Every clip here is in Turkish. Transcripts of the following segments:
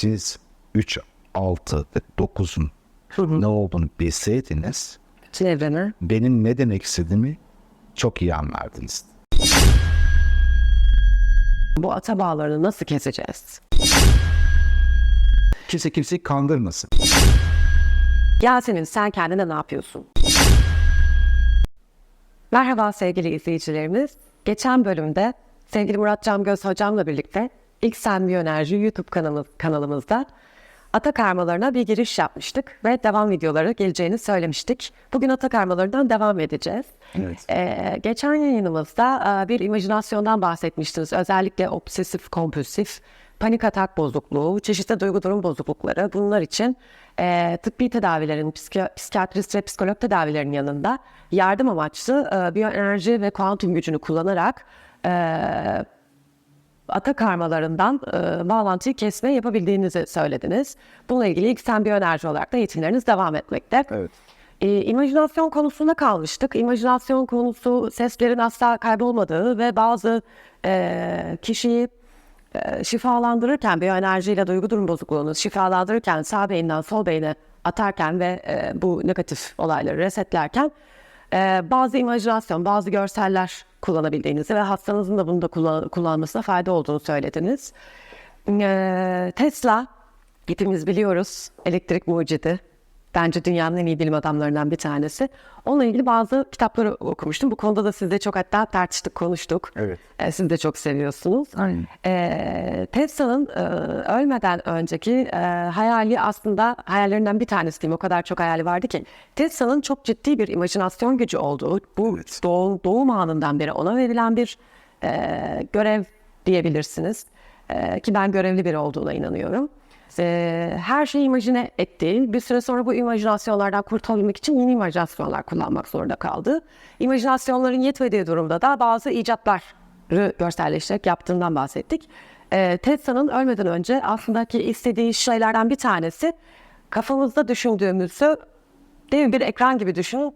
siz 3, 6 ve 9'un ne olduğunu bilseydiniz evreni. benim ne demek istediğimi çok iyi anlardınız. Bu ata bağlarını nasıl keseceğiz? Kimse kimseyi kandırmasın. Yasemin sen kendine ne yapıyorsun? Merhaba sevgili izleyicilerimiz. Geçen bölümde sevgili Murat Camgöz hocamla birlikte İlk Sen Biyoenerji YouTube kanalımız, kanalımızda ata karmalarına bir giriş yapmıştık ve devam videoları geleceğini söylemiştik. Bugün ata karmalarından devam edeceğiz. Evet. Ee, geçen yayınımızda e, bir imajinasyondan bahsetmiştiniz. Özellikle obsesif kompulsif, panik atak bozukluğu, çeşitli duygu durum bozuklukları bunlar için e, tıbbi tedavilerin, psiki- psikiyatrist ve psikolog tedavilerin yanında yardım amaçlı e, biyoenerji ve kuantum gücünü kullanarak e, ata karmalarından e, bağlantıyı kesme yapabildiğinizi söylediniz. Bununla ilgili ilk sen biyoenerji olarak da eğitimleriniz devam etmekte. Evet. E, imajinasyon konusunda kalmıştık. İmajinasyon konusu seslerin asla kaybolmadığı ve bazı e, kişiyi e, şifalandırırken, biyoenerjiyle duygu durum bozukluğunu şifalandırırken sağ beyinden sol beyine atarken ve e, bu negatif olayları resetlerken e, bazı imajinasyon, bazı görseller kullanabildiğinizi ve hastanızın da bunu da kullan- kullanmasına fayda olduğunu söylediniz. E, Tesla, hepimiz biliyoruz, elektrik mucidi. Bence dünyanın en iyi bilim adamlarından bir tanesi. Onunla ilgili bazı kitapları okumuştum. Bu konuda da sizle çok hatta tartıştık, konuştuk. Evet. E, siz de çok seviyorsunuz. Aynen. E, Tesla'nın e, ölmeden önceki e, hayali aslında hayallerinden bir tanesi diyeyim. O kadar çok hayali vardı ki. Tesla'nın çok ciddi bir imajinasyon gücü olduğu, bu Evet. doğum, doğum anından beri ona verilen bir e, görev diyebilirsiniz. E, ki ben görevli biri olduğuna inanıyorum. E, her şeyi imajine ettiği, bir süre sonra bu imajinasyonlardan kurtulabilmek için yeni imajinasyonlar kullanmak zorunda kaldı. İmajinasyonların yetmediği durumda da bazı icatları görselleştirerek yaptığından bahsettik. E, Tesla'nın ölmeden önce aslında ki istediği şeylerden bir tanesi kafamızda düşündüğümüzü dev bir ekran gibi düşünün.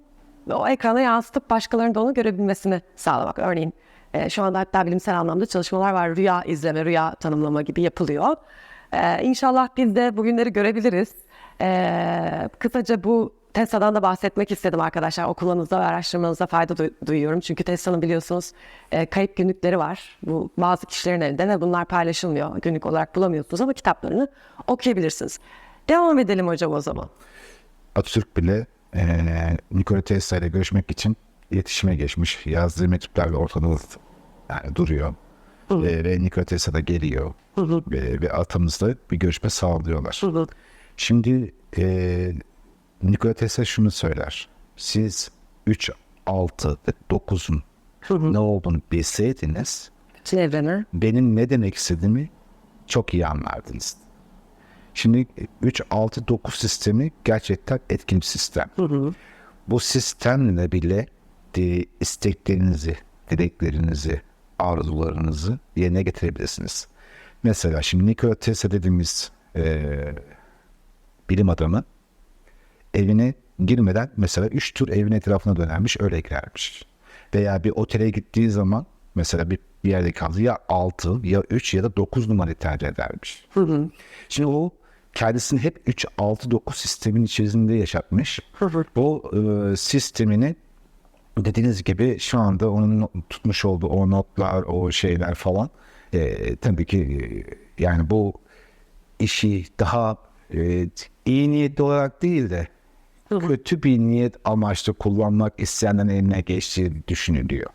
O ekrana yansıtıp başkalarının da onu görebilmesini sağlamak. Örneğin e, şu anda hatta bilimsel anlamda çalışmalar var. Rüya izleme, rüya tanımlama gibi yapılıyor. E, inşallah biz de bugünleri görebiliriz. E, kısaca bu Tesla'dan da bahsetmek istedim arkadaşlar. Okumanızda ve araştırmanızda fayda duy- duyuyorum. Çünkü Tesla'nın biliyorsunuz e, kayıp günlükleri var. Bu bazı kişilerin elinde ve bunlar paylaşılmıyor. Günlük olarak bulamıyorsunuz ama kitaplarını okuyabilirsiniz. Devam edelim hocam o zaman. Atatürk bile eee Nikola Tesla ile görüşmek için iletişime geçmiş. Yazdığı mektuplarla ortada yani duruyor. Eee, ve Nikola Tesla da geliyor. Ve, ve atamızla bir görüşme sağlıyorlar. Şimdi eee Nikola Tesla şunu söyler. Siz 3, 6 ve 9'un ne olduğunu bilseydiniz evreni. benim ne demek istediğimi çok iyi anlardınız. Şimdi 3, 6, 9 sistemi gerçekten etkin bir sistem. Bu sistemle bile de isteklerinizi, dileklerinizi, arzularınızı yerine getirebilirsiniz. Mesela şimdi Nikola Tesla dediğimiz eee, bilim adamı evine girmeden mesela 3 tur evin etrafına dönermiş öyle girermiş. Veya bir otele gittiği zaman mesela bir, bir yerde kaldı ya 6 ya 3 ya da 9 numarayı tercih edermiş. Şimdi o kendisini hep 3 6 9 sistemin içerisinde yaşatmış. Bu e, sistemini dediğiniz gibi şu anda onun tutmuş olduğu o notlar, o şeyler falan e, tabii ki e, yani bu işi daha e, iyi niyetli olarak değil de kötü bir niyet amaçlı kullanmak isteyenlerin eline geçtiği düşünülüyor.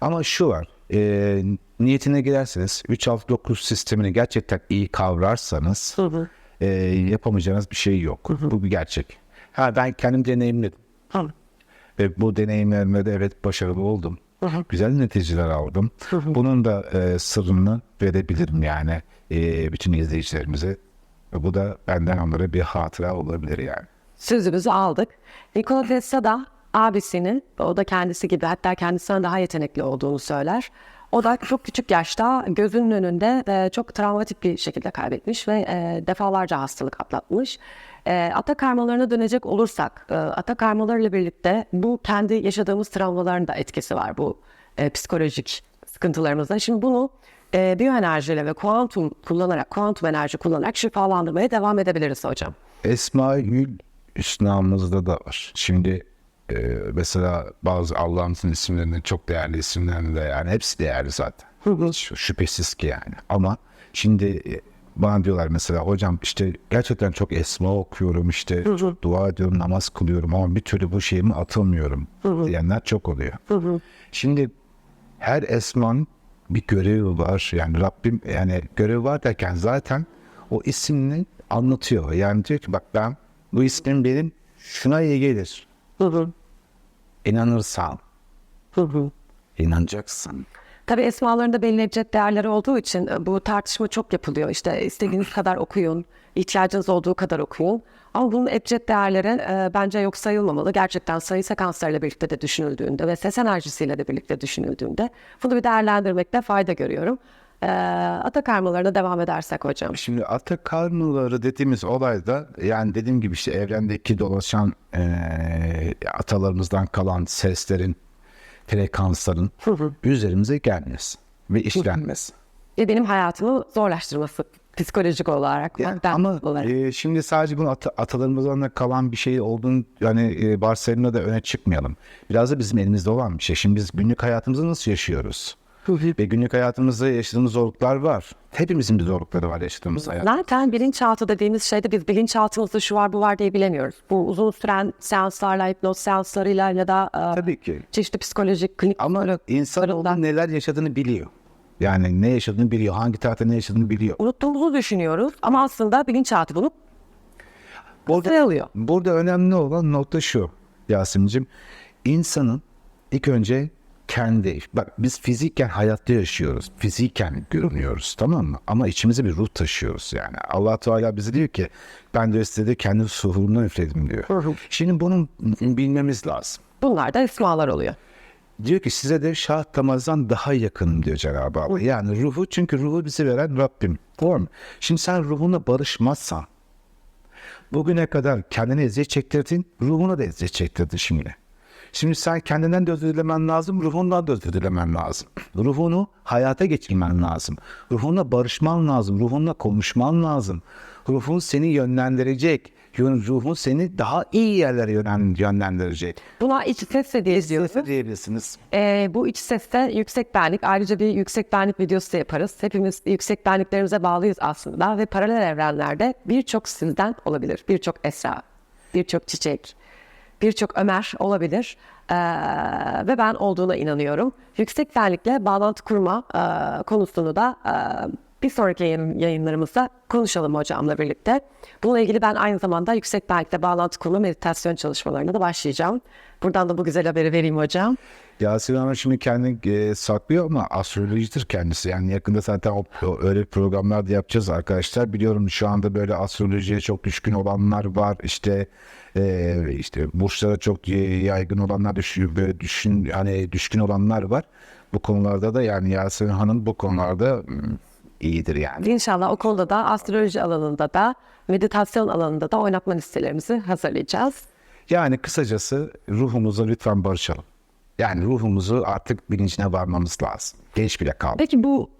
Ama şu var, e, niyetine girerseniz 3-6-9 sistemini gerçekten iyi kavrarsanız e, yapamayacağınız bir şey yok. Bu bir gerçek. Ha ben kendim deneyimledim. Ve bu deneyimlerimde de evet başarılı oldum. Güzel neticeler aldım. Bunun da e, sırrını verebilirim yani e, bütün izleyicilerimize. Bu da benden onlara bir hatıra olabilir yani. Sözümüzü aldık. Nikola Tesla da abisinin, o da kendisi gibi hatta kendisinden daha yetenekli olduğunu söyler. O da çok küçük yaşta gözünün önünde e, çok travmatik bir şekilde kaybetmiş ve e, defalarca hastalık atlatmış. E, ata karmalarına dönecek olursak, e, ata karmalarıyla birlikte bu kendi yaşadığımız travmaların da etkisi var bu e, psikolojik sıkıntılarımızda. Şimdi bunu e, biyoenerjiyle ve kuantum kullanarak, kuantum enerji kullanarak şifalandırmaya devam edebiliriz hocam. Esma-ül Hüsna'mızda da var. Şimdi e, mesela bazı Allah'ımızın isimlerinin çok değerli isimlerinde yani hepsi değerli zaten. Hiç şüphesiz ki yani. Ama şimdi e, bana diyorlar mesela hocam işte gerçekten çok esma okuyorum işte çok dua ediyorum namaz kılıyorum ama bir türlü bu şeyimi atılmıyorum diyenler çok oluyor. Şimdi her esmanın bir görevi var. Yani Rabbim yani görevi var derken zaten o ismini anlatıyor. Yani diyor ki bak ben bu ismin benim şuna iyi gelir. İnanırsan, inanacaksın. Tabii esmalarında belli ebced değerleri olduğu için e, bu tartışma çok yapılıyor. İşte istediğiniz kadar okuyun, ihtiyacınız olduğu kadar okuyun. Ama bunun ebced değerleri e, bence yok sayılmamalı. Gerçekten sayı sekanslarıyla birlikte de düşünüldüğünde ve ses enerjisiyle de birlikte düşünüldüğünde bunu bir değerlendirmekte fayda görüyorum. E, ata karmalarına devam edersek hocam. Şimdi ata karmaları dediğimiz olayda yani dediğim gibi işte evrendeki dolaşan eee, atalarımızdan kalan seslerin, frekansların üzerimize gelmesi ve işlenmesi. Ve benim hayatımı zorlaştırması psikolojik olarak, Yani ama olarak. e, şimdi sadece bunun ata, atalarımızdan da kalan bir şey olduğunu yani e, varsayımla da öne çıkmayalım. Biraz da bizim elimizde olan bir şey. Şimdi biz günlük hayatımızı nasıl yaşıyoruz? Ve günlük hayatımızda yaşadığımız zorluklar var. Hepimizin bir zorlukları var yaşadığımız hayat. Zaten bilinçaltı dediğimiz şeyde biz bilinçaltımızda şu var bu var diye bilemiyoruz. Bu uzun süren seanslarla, hipnoz seanslarıyla ya da e, Tabii ki. çeşitli psikolojik klinik Ama insan neler yaşadığını biliyor. Yani ne yaşadığını biliyor. Hangi tarihte ne yaşadığını biliyor. unuttuğumuzu düşünüyoruz ama aslında bilinçaltı bunu Burada, sıralıyor. burada önemli olan nokta şu Yasemin'cim. İnsanın ilk önce kendi, bak biz fiziken hayatta yaşıyoruz. Fiziken görünüyoruz tamam mı? Ama içimize bir ruh taşıyoruz yani. allah Teala bize diyor ki ben de size kendi suhurumdan üfledim diyor. Şimdi bunu bilmemiz lazım. Bunlar da esmalar oluyor. Diyor ki size de şah damazdan daha yakınım diyor Cenab-ı Allah. Yani ruhu çünkü ruhu bize veren Rabbim. Doğru mu? Şimdi sen ruhunla barışmazsan bugüne kadar kendine eziyet çektirdin, ruhuna da eziyet çektirdin şimdi. Şimdi sen kendinden de özür dilemen lazım, ruhundan da özür dilemen lazım. Ruhunu hayata geçirmen lazım. Ruhunla barışman lazım, ruhunla konuşman lazım. Ruhun seni yönlendirecek. Ruhun seni daha iyi yerlere yönlen- yönlendirecek. Buna iç ses de diyoruz. Ne diyebilirsiniz? Ee, bu iç seste yüksek benlik. Ayrıca bir yüksek benlik videosu da yaparız. Hepimiz yüksek benliklerimize bağlıyız aslında ve paralel evrenlerde birçok sizden olabilir. Birçok Esra, birçok Çiçek, birçok Ömer olabilir. Ee, ve ben olduğuna inanıyorum. Yüksek benlikle bağlantı kurma e, konusunu da e, bir sonraki yayın, yayınlarımızda konuşalım hocamla birlikte. Bununla ilgili ben aynı zamanda yüksek benlikle bağlantı kurma meditasyon çalışmalarına da başlayacağım. Buradan da bu güzel haberi vereyim hocam. Yasemin Hanım şimdi kendini e, saklıyor ama astrolojidir kendisi. Yani yakında zaten o, o- öyle programlar da yapacağız arkadaşlar. Biliyorum şu anda böyle astrolojiye çok düşkün olanlar var. İşte e, işte burçlara çok yaygın olanlar düşün, böyle düşün hani düşkün olanlar var. Bu konularda da yani Yasemin Hanım bu konularda mm, iyidir yani. İnşallah o konuda da astroloji alanında da meditasyon alanında da oynatma listelerimizi hazırlayacağız. Yani kısacası ruhumuza lütfen barışalım. Yani ruhumuzu artık bilincine varmamız lazım. Genç bile kaldı. Peki bu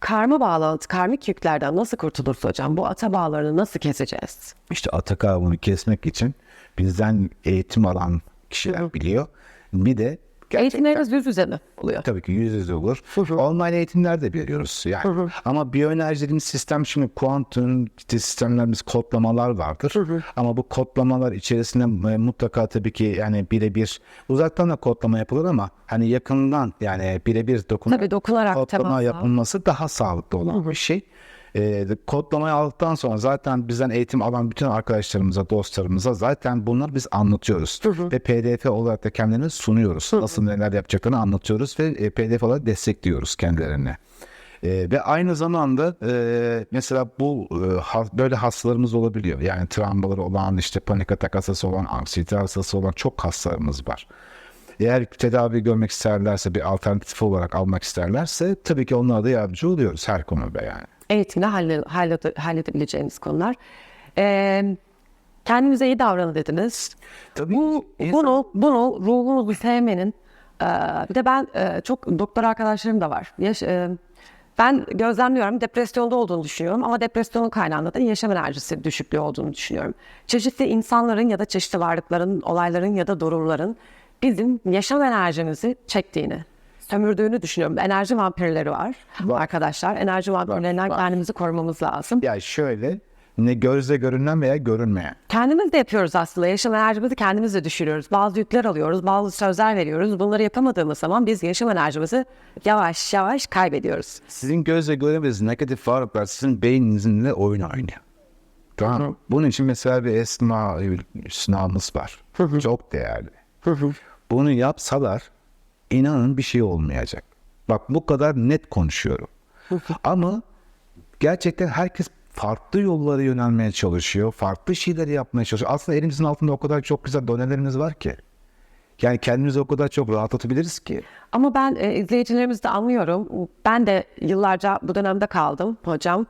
karma bağlantı, karmik yüklerden nasıl kurtuluruz hocam? Bu ata bağlarını nasıl keseceğiz? İşte Ataka bunu kesmek için bizden eğitim alan kişiler biliyor. Bir de gerçekten Eğitimlerimiz yüz yüze mi oluyor? tabii ki yüz yüze olur. Online eğitimler de veriyoruz yani. Ama biyoenerji dediğimiz sistem şimdi kuantum işte sistemlerimiz kodlamalar vardır. Ama bu kodlamalar içerisinde e, mutlaka tabii ki yani birebir uzaktan da kodlama yapılır ama hani yakından yani birebir dokunarak Tabii dokunarak kodlama temasla. yapılması daha sağlıklı olan bir şey. E, kodlamayı aldıktan sonra zaten bizden eğitim alan bütün arkadaşlarımıza, dostlarımıza zaten bunları biz anlatıyoruz. Ve pdf olarak da kendilerine sunuyoruz. Nasıl neler yapacaklarını anlatıyoruz ve e, pdf olarak destekliyoruz kendilerine. E, ve aynı zamanda e, mesela bu e, ha- böyle hastalarımız olabiliyor. Yani travmaları olan, işte panik atak hastası olan, anksiyete hastası olan çok hastalarımız var. Eğer tedavi görmek isterlerse bir alternatif olarak almak isterlerse tabii ki onlara da yardımcı oluyoruz her konuda yani. Eğitimle halle, hallede- halledebileceğimiz konular. Ee, kendinize iyi davranın dediniz. Tabii Bu, bunu, bunu ruhunuzu sevmenin, e, bir de ben e, çok doktor arkadaşlarım da var. Yaş, e, Ben gözlemliyorum depresyonda olduğunu düşünüyorum ama depresyonun kaynağında da yaşam enerjisi düşüklüğü olduğunu düşünüyorum. Çeşitli insanların ya da çeşitli varlıkların, olayların ya da durumların bizim yaşam enerjimizi çektiğini, sömürdüğünü düşünüyorum. Enerji vampirleri var, arkadaşlar. Enerji vampirlerinden var. kendimizi korumamız lazım. Ya şöyle ne gözle görünen veya görünmeyen. Kendimiz de yapıyoruz aslında. Yaşam enerjimizi kendimiz de düşürüyoruz. Bazı yükler alıyoruz, bazı sözler veriyoruz. Bunları yapamadığımız zaman biz yaşam enerjimizi yavaş yavaş kaybediyoruz. Sizin gözle göremediğiniz negatif varlıklar sizin beyninizle oyun oynuyor. Tamam. mı? Bunun için mesela bir esma sınavımız var. Çok değerli. Bunu yapsalar inanın bir şey olmayacak. Bak bu kadar net konuşuyorum. Ama gerçekten herkes farklı yollara yönelmeye çalışıyor. Farklı şeyleri yapmaya çalışıyor. Aslında elimizin altında o kadar çok güzel donelerimiz var ki. Yani kendimizi o kadar çok rahatlatabiliriz ki. Ama ben e, izleyicilerimizi de anlıyorum. Ben de yıllarca bu dönemde kaldım hocam.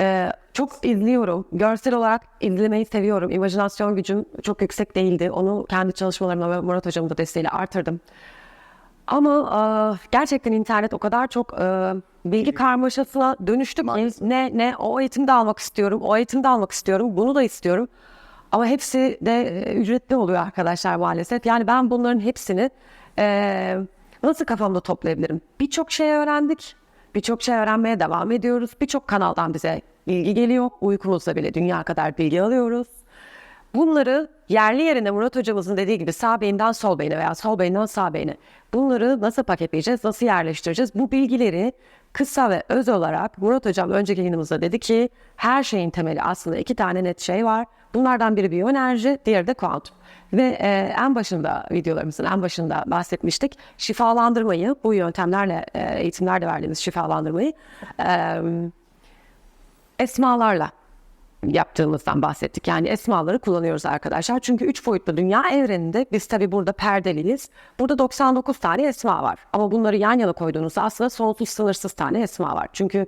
E, çok izliyorum. Görsel olarak izlemeyi seviyorum. İmajinasyon gücüm çok yüksek değildi. Onu kendi çalışmalarımla ve Murat hocamın da desteğiyle artırdım. Ama e, gerçekten internet o kadar çok e, bilgi karmaşasına dönüştü ki ne ne o eğitimde almak istiyorum, o eğitimde almak istiyorum, bunu da istiyorum. Ama hepsi de e, ücretli oluyor arkadaşlar maalesef. Yani ben bunların hepsini e, nasıl kafamda toplayabilirim? Birçok şey öğrendik. Birçok şey öğrenmeye devam ediyoruz. Birçok kanaldan bize bilgi geliyor. Uykumuzda bile dünya kadar bilgi alıyoruz. Bunları yerli yerine Murat hocamızın dediği gibi sağ beyinden sol beyine veya sol beyinden sağ beyine bunları nasıl paketleyeceğiz, nasıl yerleştireceğiz? Bu bilgileri kısa ve öz olarak Murat hocam önceki yayınımızda dedi ki her şeyin temeli aslında iki tane net şey var. Bunlardan biri biyoenerji, diğeri de kuantum. Ve e, en başında videolarımızın en başında bahsetmiştik. Şifalandırmayı bu yöntemlerle e, eğitimlerde verdiğimiz şifalandırmayı e, esmalarla yaptığımızdan bahsettik. Yani esmaları kullanıyoruz arkadaşlar. Çünkü üç boyutlu dünya evreninde biz tabi burada perdeliyiz. Burada 99 tane esma var. Ama bunları yan yana koyduğunuzda aslında sonsuz sınırsız tane esma var. Çünkü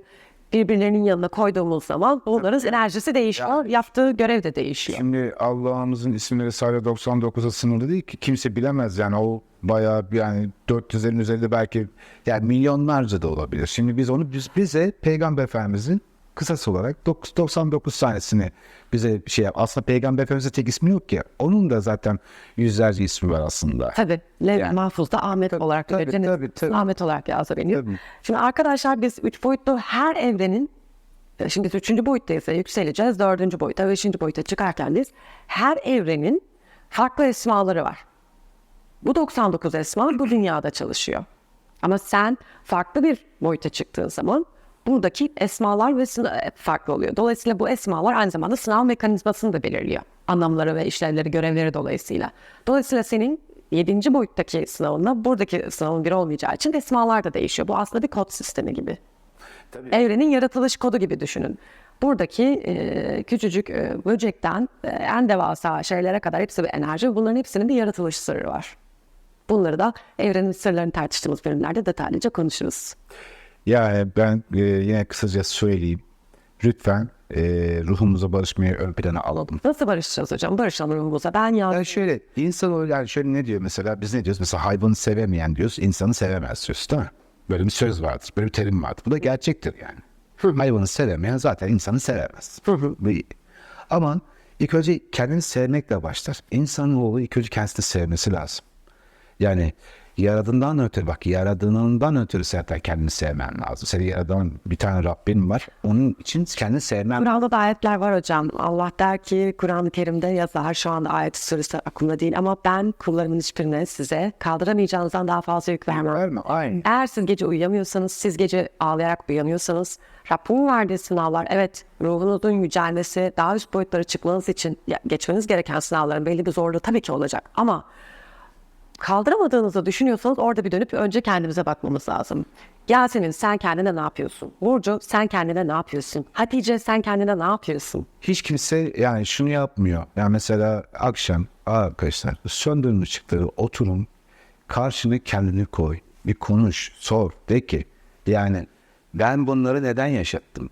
birbirlerinin yanına koyduğumuz zaman bunların enerjisi değişiyor. Yaptığı görev de değişiyor. Şimdi Allah'ımızın isimleri sadece 99'a sınırlı değil ki. Kimse bilemez yani o bayağı yani 400'lerin üzerinde belki yani milyonlarca da olabilir. Şimdi biz onu biz, bize Peygamber Efendimizin kısası olarak dok- 99 tanesini bize şey yap. Aslında Peygamber Efendimiz'in tek ismi yok ki. Onun da zaten yüzlerce ismi var aslında. Tabii. Lev Yani- Mahfuz'da Ahmet olarak tabii, ve Cennet tabii, tabii. Ahmet olarak. Tabii. Şimdi arkadaşlar biz üç boyutlu her evrenin e, şimdi biz üçüncü boyuttayız ya, yükseleceğiz. Dördüncü boyuta, beşinci boyuta çıkarken biz her evrenin farklı esmaları var. Bu 99 esma bu dünyada çalışıyor. Ama sen farklı bir boyuta çıktığın zaman buradaki esmalar ve sınav farklı oluyor. Dolayısıyla bu esmalar aynı zamanda sınav mekanizmasını da belirliyor. Anlamları ve işlevleri, görevleri dolayısıyla. Dolayısıyla senin 7. boyuttaki sınavınla buradaki sınavın bir olmayacağı için esmalar da değişiyor. Bu aslında bir kod sistemi gibi. Evrenin yaratılış kodu gibi düşünün. Buradaki e, küçücük e, böcekten e, en devasa şeylere kadar hepsi bir enerji. Bunların hepsinin bir yaratılış sırrı var. Bunları da evrenin sırlarını tartıştığımız bölümlerde detaylıca konuşuruz. Yani ben e, yine kısaca söyleyeyim. Lütfen e, ruhumuza barışmayı ön plana alalım. Nasıl barışacağız hocam? Barışalım ruhumuza. Ben ya Yani şöyle insan o yani şöyle ne diyor mesela biz ne diyoruz mesela hayvanı sevemeyen diyoruz insanı sevemez diyoruz değil mi? Böyle bir söz vardır böyle bir terim vardır. Bu da gerçektir yani. hayvanı sevemeyen zaten insanı sevemez. Bu- Ama ilk önce kendini sevmekle başlar. İnsanoğlu ilk önce kendisini sevmesi lazım. Yani yaradığından ötürü bak yaradığından ötürü zaten kendini sevmen lazım. Seni yaradan bir tane Rabbin var. Onun için kendini sevmen Kur'an'da da ayetler var hocam. Allah der ki Kur'an-ı Kerim'de yazar. Şu anda ayet süresi aklımda değil ama ben kullarımın hiçbirine size kaldıramayacağınızdan daha fazla yük vermem. Verme, aynen. Eğer siz gece uyuyamıyorsanız, siz gece ağlayarak uyanıyorsanız, Rabbimin verdiği sınavlar, evet ruhunuzun yücelmesi, daha üst boyutlara çıkmanız için geçmeniz gereken sınavların belli bir zorluğu tabii ki olacak. Ama kaldıramadığınızı düşünüyorsanız orada bir dönüp önce kendimize bakmamız lazım. Yasemin sen kendine ne yapıyorsun? Burcu sen kendine ne yapıyorsun? Hatice sen kendine ne yapıyorsun? hiç kimse yani şunu yapmıyor. Yani mesela akşam "Aa arkadaşlar söndürün ışıkları oturun karşını kendini koy. Bir konuş, sor. De ki yani ben bunları neden yaşattım?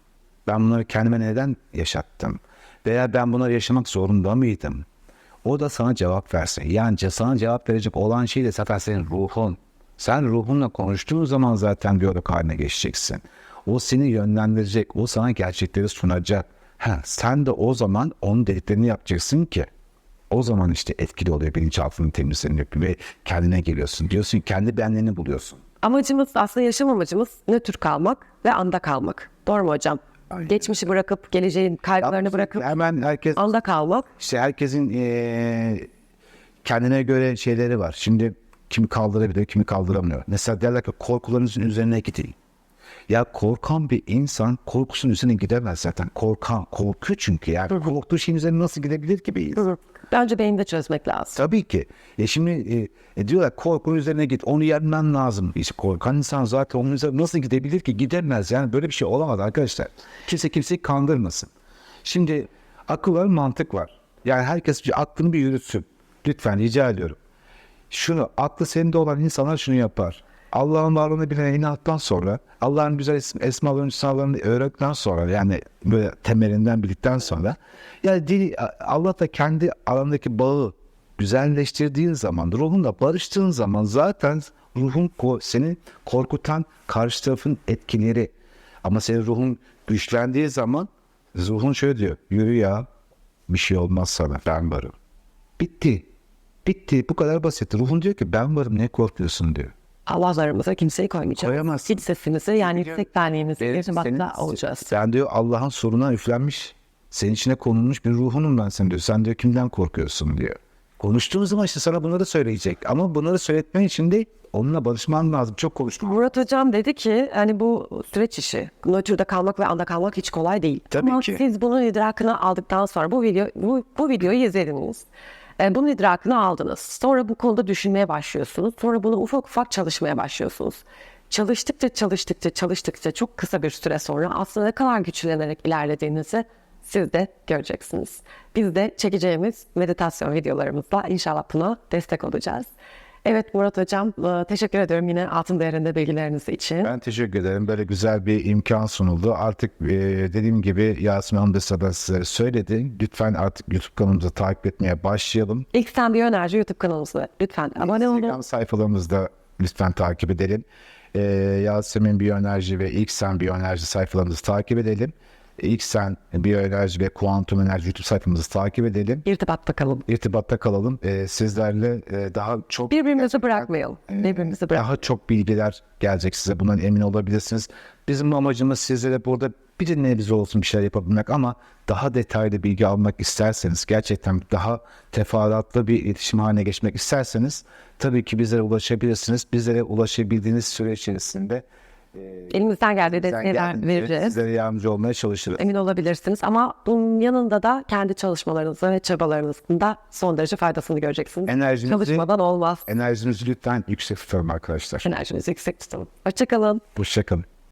Ben bunları kendime neden yaşattım? Veya ben bunları yaşamak zorunda mıydım? O da sana cevap versin. Yani sana cevap verecek olan şey de zaten senin ruhun. Sen ruhunla konuştuğun zaman zaten diyalog haline geçeceksin. O seni yönlendirecek. O sana gerçekleri sunacak. Ha, sen de o zaman onun dediklerini yapacaksın ki o zaman işte etkili oluyor bilinçaltının temizleniyor ve kendine geliyorsun. Diyorsun kendi benliğini buluyorsun. Amacımız aslında yaşam amacımız nötr kalmak ve anda kalmak. Doğru mu hocam? Geçmişi bırakıp geleceğin kaygılarını bırakıp hemen herkes anda kalmak. işte herkesin eee, kendine göre şeyleri var. Şimdi kimi kaldırabiliyor, kimi kaldıramıyor. Mesela derler ki korkularınızın üzerine gidin. Ya korkan bir insan korkusunun üzerine gidemez zaten. Korkan, korkuyor çünkü. Yani korktuğu şeyin üzerine nasıl gidebilir ki bir insan? Bence beyinde çözmek lazım. Tabii ki. E şimdi e, e, diyorlar korkunun üzerine git. Onu yenmen lazım. İşte korkan insan zaten onun üzerine nasıl gidebilir ki? Gidemez. Yani böyle bir şey olamaz arkadaşlar. Kimse kimseyi kandırmasın. Şimdi akıl var, mantık var. Yani herkes bir aklını bir yürütsün. Lütfen rica ediyorum. Şunu, aklı sende olan insanlar şunu yapar. Allah'ın varlığını bilen inattan sonra, Allah'ın güzel isim, esmalarını, sınalarını öğrettikten sonra, yani böyle temelinden bildikten sonra, yani dil, Allah da kendi alanındaki bağı güzelleştirdiğin zaman, ruhunla barıştığın zaman zaten ruhun seni korkutan karşı tarafın etkileri. Ama senin ruhun güçlendiği zaman ruhun şöyle diyor, yürü ya, bir şey olmaz sana, ben varım. Bitti. Bitti. Bu kadar basit. Ruhun diyor ki ben varım ne korkuyorsun diyor. Allah'larımıza kimseyi koymayacağız. Koyamazsın. İç sesimizi yani yüksek benliğimizi irtibatta olacağız. Sen diyor Allah'ın soruna üflenmiş. Senin içine konulmuş bir ruhunum ben sen diyor. Sen diyor kimden korkuyorsun diyor. Konuştuğun zaman işte sana bunları söyleyecek. Ama bunları söyletmen için de onunla barışman lazım. Çok konuştum. Murat Hocam dedi ki hani bu süreç işi. Nötrde kalmak ve anda kalmak hiç kolay değil. Tabii Ama ki. siz bunun idrakını aldıktan sonra bu video bu, bu videoyu izlediniz. E, bunun idrakını aldınız. Sonra bu konuda düşünmeye başlıyorsunuz. Sonra bunu ufak ufak çalışmaya başlıyorsunuz. Çalıştıkça çalıştıkça çalıştıkça çok kısa bir süre sonra aslında ne kadar güçlenerek ilerlediğinizi siz de göreceksiniz. Biz de çekeceğimiz meditasyon videolarımızla inşallah buna destek olacağız. Evet Murat Hocam e, teşekkür ediyorum yine altın değerinde bilgileriniz için. Ben teşekkür ederim. Böyle güzel bir imkan sunuldu. Artık e, dediğim gibi Yasemin Hanım da size söyledi. Lütfen artık YouTube kanalımızı takip etmeye başlayalım. İlk Sen Biyoenerji YouTube kanalımıza lütfen abone olun. Instagram sayfalarımızda lütfen takip edelim. Ee, Yasemin Biyoenerji ve İlk Sen Biyoenerji sayfalarımızı takip edelim. İlk Sen Biyoenerji ve Kuantum Enerji YouTube sayfamızı takip edelim. İrtibatta kalın. İrtibatta kalalım. Ee, sizlerle e, daha çok Birbirimizi bırakmayalım. Birbirimizi bırak. daha çok bilgiler gelecek size. Bundan emin olabilirsiniz. Bizim amacımız sizlere burada bir nebze olsun bir şeyler yapabilmek ama daha detaylı bilgi almak isterseniz, gerçekten daha teferruatlı bir iletişim haline geçmek isterseniz tabii ki bizlere ulaşabilirsiniz. Bizlere ulaşabildiğiniz süre içerisinde Elimizden geldiği desteği ver- sizlere yardımcı olmaya çalışırız. Emin olabilirsiniz ama bunun yanında da kendi çalışmalarınızın ve çabalarınızın da son derece faydasını göreceksiniz. Enerjinizi- Çalışmadan olmaz. Enerjinizi lütfen yüksek tutalım arkadaşlar. Enerjinizi yüksek tutun. Hoşçakalın. Hoşçakalın.